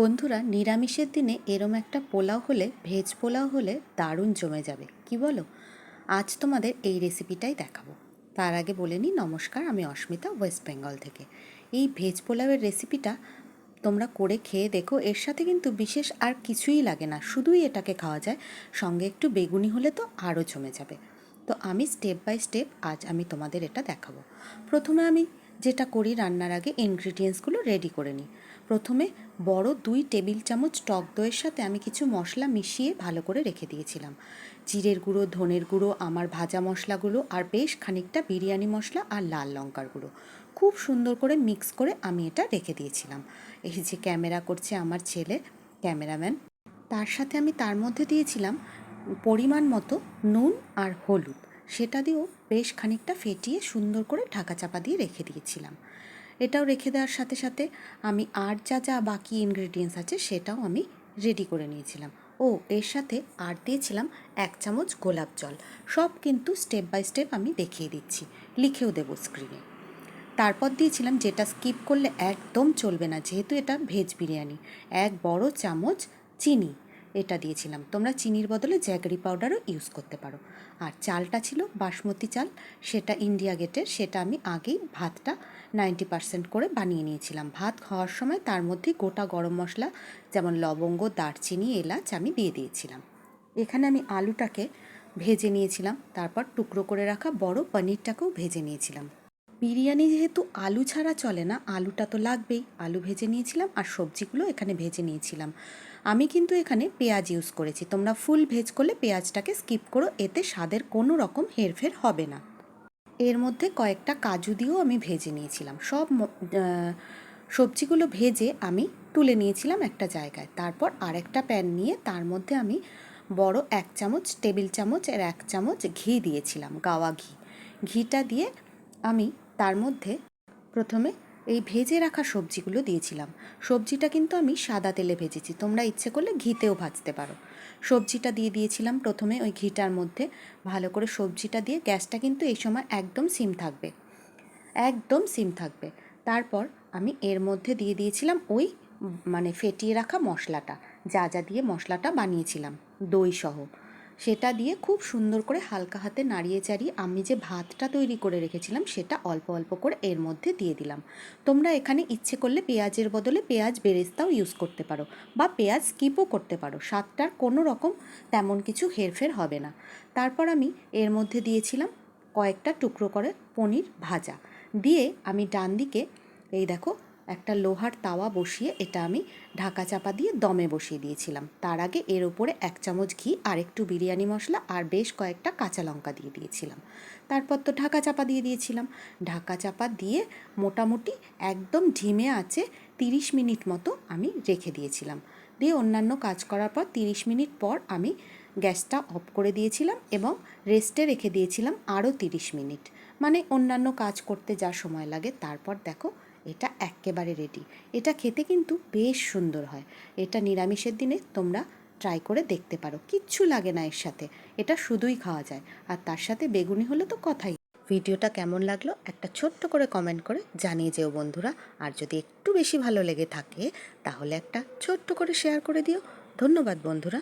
বন্ধুরা, নিরামিষের দিনে এরম একটা পোলাও হলে, ভেজ পোলাও হলে দারুণ জমে যাবে। কি বলো? আজ তোমাদের এই রেসিপিটাই দেখাবো। তার আগে বলে নিই, নমস্কার, আমি অস্মিতা, ওয়েস্ট বেঙ্গল থেকে। এই ভেজ পোলাওয়ের রেসিপিটা তোমরা করে খেয়ে দেখো। এর সাথে কিন্তু বিশেষ আর কিছুই লাগে না। শুধুই এটাকে খাওয়া যায়। সঙ্গে একটু বেগুনি হলে তো আরও জমে যাবে। তো আমি স্টেপ বাই স্টেপ আজ আমি তোমাদের এটা দেখাবো। প্রথমে আমি যেটা করি রান্নার আগে ইনগ্রিডিয়েন্টসগুলো রেডি করে নিই। প্রথমে বড় দুই টেবিল চামচ টক দইয়ের সাথে আমি কিছু মশলা মিশিয়ে ভালো করে রেখে দিয়েছিলাম। জিরের গুঁড়ো, ধনের গুঁড়ো, আমার ভাজা মশলাগুলো আর বেশ খানিকটা বিরিয়ানি মশলা আর লাল লঙ্কার গুঁড়ো। খুব সুন্দর করে মিক্স করে আমি এটা রেখে দিয়েছিলাম। এই যে ক্যামেরা করছে আমার ছেলে, ক্যামেরাম্যান, তার সাথে আমি তার মধ্যে দিয়েছিলাম পরিমাণ মতো নুন আর হলুদ। সেটা দিয়েও বেশ খানিকটা ফেটিয়ে সুন্দর করে ঢাকা চাপা দিয়ে রেখে দিয়েছিলাম। এটাও রেখে দেওয়ার সাথে সাথে আমি আর যা যা বাকি ইনগ্রেডিয়েন্টস আছে সেটাও আমি রেডি করে নিয়েছিলাম। ও, এর সাথে আর দিয়েছিলাম এক চামচ গোলাপ জল। সব কিন্তু স্টেপ বাই স্টেপ আমি দেখিয়ে দিচ্ছি। লিখেও দেবো স্ক্রিনে তারপর দিয়েছিলাম যেটা স্কিপ করলে একদম চলবে না, যেহেতু এটা ভেজ বিরিয়ানি। এক বড় চামচ চিনি। এটা দিয়েছিলাম। তোমরা চিনির বদলে জ্যাগরি পাউডারও ইউজ করতে পারো। আর চালটা ছিল বাসমতি চাল, সেটা ইন্ডিয়া গেটের সেটা আমি আগেই ভাতটা নাইনটি পার্সেন্ট করে বানিয়ে নিয়েছিলাম। ভাত খাওয়ার সময় তার মধ্যে গোটা গরম মশলা, যেমন লবঙ্গ, দারচিনি, এলাচ আমি দিয়ে দিয়েছিলাম। এখানে আমি আলুটাকে ভেজে নিয়েছিলাম, তারপর টুকরো করে রাখা বড় পনিরটাকেও ভেজে নিয়েছিলাম। বিরিয়ানি যেহেতু আলু ছাড়া চলে না, আলুটা তো লাগবেই। আলু ভেজে নিয়েছিলাম আর সবজিগুলো এখানে ভেজে নিয়েছিলাম। আমি কিন্তু এখানে পেঁয়াজ ইউজ করেছি। তোমরা ফুল ভেজ করলে পেঁয়াজটাকে স্কিপ করো, এতে স্বাদের কোনো রকম হেরফের হবে না। এর মধ্যে কয়েকটা কাজু দিয়েও আমি ভেজে নিয়েছিলাম। সব সবজিগুলো ভেজে আমি তুলে নিয়েছিলাম একটা জায়গায়। তারপর আরেকটা প্যান নিয়ে তার মধ্যে আমি বড় এক চামচ টেবিল চামচ এর এক চামচ ঘি দিয়েছিলাম, গাওয়া ঘি। ঘিটা দিয়ে আমি তার মধ্যে প্রথমে এই ভেজে রাখা সবজিগুলো দিয়েছিলাম। সবজিটা কিন্তু আমি সাদা তেলে ভেজেছি, তোমরা ইচ্ছে করলে ঘিতেও ভাজতে পারো। সবজিটা দিয়ে দিয়েছিলাম প্রথমে ওই ঘিটার মধ্যে, ভালো করে সবজিটা দিয়ে গ্যাসটা কিন্তু এই সময় একদম সিম থাকবে, একদম সিম থাকবে। তারপর আমি এর মধ্যে দিয়ে দিয়েছিলাম ওই মানে ফেটিয়ে রাখা মশলাটা, যা যা দিয়ে মশলাটা বানিয়েছিলাম, দই সহ। সেটা দিয়ে খুব সুন্দর করে হালকা হাতে নাড়িয়ে চাড়িয়ে আমি যে ভাতটা তৈরি করে রেখেছিলাম, সেটা অল্প অল্প করে এর মধ্যে দিয়ে দিলাম। তোমরা এখানে ইচ্ছে করলে পেঁয়াজের বদলে পেঁয়াজ বেরেস্তাও ইউজ করতে পারো বা পেঁয়াজ স্কিপও করতে পারো। স্বাদটার কোনো রকম তেমন কিছু হেরফের হবে না। তারপর আমি এর মধ্যে দিয়েছিলাম কয়েকটা টুকরো করে পনির ভাজা। দিয়ে আমি ডান দিকে এই দেখো একটা লোহার তাওয়া বসিয়ে এটা আমি ঢাকা চাপা দিয়ে দমে বসিয়ে দিয়েছিলাম। তার আগে এর ওপরে এক চামচ ঘি আর একটু বিরিয়ানি মশলা আর বেশ কয়েকটা কাঁচা লঙ্কা দিয়ে দিয়েছিলাম। তারপর তো ঢাকা চাপা দিয়ে দিয়েছিলাম। ঢাকা চাপা দিয়ে মোটামুটি একদম ঢিমে আছে তিরিশ মিনিট মতো আমি রেখে দিয়েছিলাম। দিয়ে অন্যান্য কাজ করার পর তিরিশ মিনিট পর আমি গ্যাসটা অফ করে দিয়েছিলাম এবং রেস্টে রেখে দিয়েছিলাম আরও তিরিশ মিনিট। মানে অন্যান্য কাজ করতে যা সময় লাগে, তারপর দেখো এটা একেবারে রেডি এটা খেতে কিন্তু বেশ সুন্দর হয়। এটা নিরামিষের দিনে তোমরা ট্রাই করে দেখতে পারো। কিচ্ছু লাগে না এর সাথে। এটা শুধুই খাওয়া যায়। আর তার সাথে বেগুনি হলে তো কথাই। ভিডিওটা কেমন লাগল একটা ছোট্ট করে কমেন্ট করে জানিয়ে যেও বন্ধুরা। আর যদি একটু বেশি ভালো লেগে থাকে, তাহলে একটা ছোট্ট করে শেয়ার করে দিও। ধন্যবাদ বন্ধুরা।